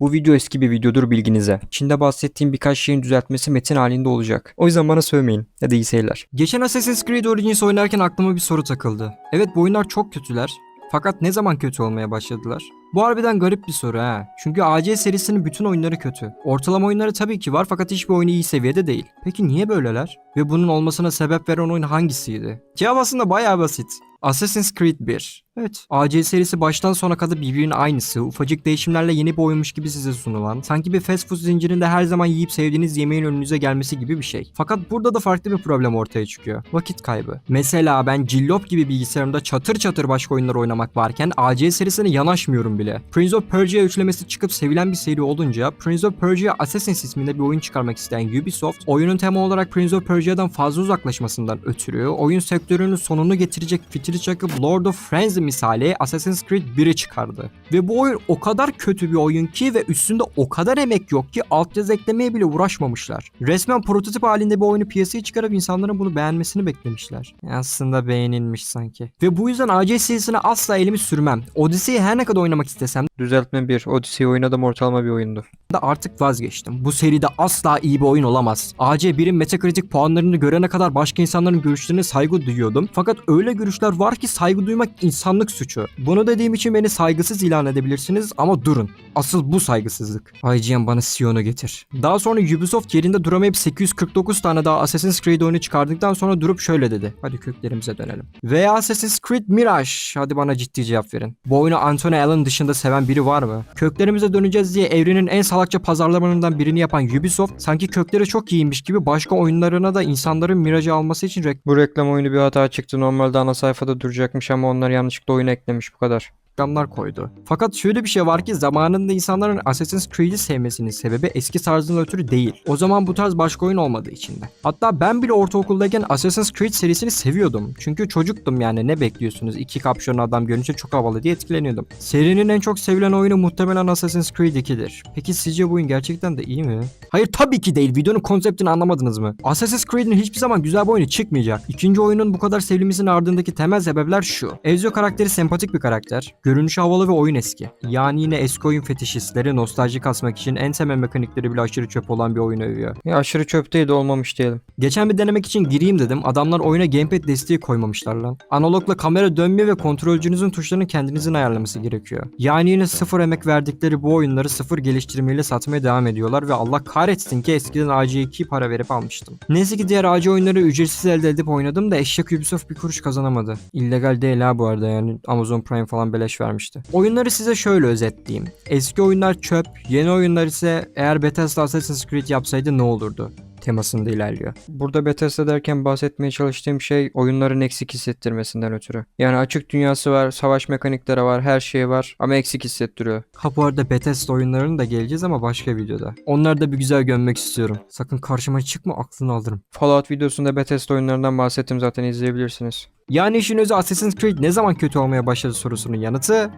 Bu video eski bir videodur bilginize. İçinde bahsettiğim birkaç şeyin düzeltmesi metin halinde olacak. O yüzden bana sövmeyin. Ya da iyi seyirler. Geçen Assassin's Creed Origins oynarken aklıma bir soru takıldı. Evet bu oyunlar çok kötüler. Fakat ne zaman kötü olmaya başladılar? Bu harbiden garip bir soru ha. Çünkü AC serisinin bütün oyunları kötü. Ortalama oyunları tabii ki var fakat hiçbir oyunu iyi seviyede değil. Peki niye böyleler? Ve bunun olmasına sebep veren oyun hangisiydi? Cevap aslında bayağı basit. Assassin's Creed 1. Evet. AC serisi baştan sona kadar birbirinin aynısı. Ufacık değişimlerle yeni bir oyunmuş gibi size sunulan. Sanki bir fast food zincirinde her zaman yiyip sevdiğiniz yemeğin önünüze gelmesi gibi bir şey. Fakat burada da farklı bir problem ortaya çıkıyor. Vakit kaybı. Mesela ben cillop gibi bilgisayarımda çatır çatır başka oyunlar oynamak varken AC serisine yanaşmıyorum bile. Prince of Persia üçlemesi çıkıp sevilen bir seri olunca Prince of Persia Assassins isminde bir oyun çıkarmak isteyen Ubisoft, oyunun tema olarak Prince of Persia'dan fazla uzaklaşmasından ötürü oyun sektörünün sonunu getirecek fitili çakıp Lord of Frenzy misali Assassin's Creed 1'i çıkardı. Ve bu oyun o kadar kötü bir oyun ki ve üstünde o kadar emek yok ki altyazı eklemeye bile uğraşmamışlar. Resmen prototip halinde bir oyunu piyasaya çıkarıp insanların bunu beğenmesini beklemişler. Aslında beğenilmiş sanki. Ve bu yüzden AC serisine asla elimi sürmem. Odyssey'i her ne kadar oynamak istesem Düzeltme 1. Odyssey oynadım ortalama bir oyundu. artık vazgeçtim. Bu seride asla iyi bir oyun olamaz. AC1'in Metacritic puanlarını görene kadar başka insanların görüşlerine saygı duyuyordum. Fakat öyle görüşler var ki saygı duymak insanlık suçu. Bunu dediğim için beni saygısız ilan edebilirsiniz ama durun. Asıl bu saygısızlık. IGN bana Sion'u getir. Daha sonra Ubisoft yerinde duramayıp 849 tane daha Assassin's Creed oyunu çıkardıktan sonra durup şöyle dedi. Hadi köklerimize dönelim. Veya Assassin's Creed Mirage. Hadi bana ciddi cevap verin. Bu oyunu Anthony Allen dışında seven biri var mı? Köklerimize döneceğiz diye evrenin en salakça pazarlamalarından birini yapan Ubisoft sanki kökleri çok iyiymiş gibi başka oyunlarına da insanların Mirage'ı alması için Bu reklam oyunu bir hata çıktı. Normalde ana sayfada duracakmış ama onlar yanlışlıkla oyunu eklemiş bu kadar. Reklamlar koydu. Fakat şöyle bir şey var ki zamanında insanların Assassin's Creed'i sevmesinin sebebi eski tarzından ötürü değil. O zaman bu tarz başka oyun olmadığı içinde. Hatta ben bile ortaokuldayken Assassin's Creed serisini seviyordum. Çünkü çocuktum yani ne bekliyorsunuz? İki kapşonlu adam görünce çok havalı diye etkileniyordum. Serinin en çok sevilen oyunu muhtemelen Assassin's Creed 2'dir. Peki sizce bu oyun gerçekten de iyi mi? Hayır tabii ki değil. Videonun konseptini anlamadınız mı? Assassin's Creed'in hiçbir zaman güzel bir oyunu çıkmayacak. İkinci oyunun bu kadar sevilmesinin ardındaki temel sebepler şu. Ezio karakteri sempatik bir karakter. Görünüşü havalı ve oyun eski. Yani yine eski oyun fetişistleri nostalji kasmak için en temel mekanikleri bile aşırı çöp olan bir oyunu övüyor. Ya aşırı çöp değil de olmamış diyelim. Geçen bir denemek için gireyim dedim. Adamlar oyuna gamepad desteği koymamışlar lan. Analogla kamera dönmüyor ve kontrolcünüzün tuşlarını kendinizin ayarlaması gerekiyor. Yani yine sıfır emek verdikleri bu oyunları sıfır geliştirmeyle satmaya devam ediyorlar ve Allah kahretsin ki eskiden AC2'yi para verip almıştım. Neyse ki diğer AC oyunları ücretsiz elde edip oynadım da eşek Ubisoft bir kuruş kazanamadı. İllegal değil ha bu arada yani Amazon Prime falan beleş vermişti. Oyunları size şöyle özetleyeyim. Eski oyunlar çöp, yeni oyunlar ise eğer Bethesda Assassin's Creed yapsaydı ne olurdu? Temasında ilerliyor. Burada Bethesda derken bahsetmeye çalıştığım şey oyunların eksik hissettirmesinden ötürü. Yani açık dünyası var, savaş mekanikleri var, her şey var ama eksik hissettiriyor. Ha bu arada Bethesda oyunlarını da geleceğiz ama başka videoda. Onları da bir güzel gömmek istiyorum. Sakın karşıma çıkma aklını alırım. Fallout videosunda Bethesda oyunlarından bahsettim zaten izleyebilirsiniz. Yani işin özü Assassin's Creed ne zaman kötü olmaya başladı sorusunun yanıtı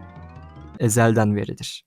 Ezelden veridir.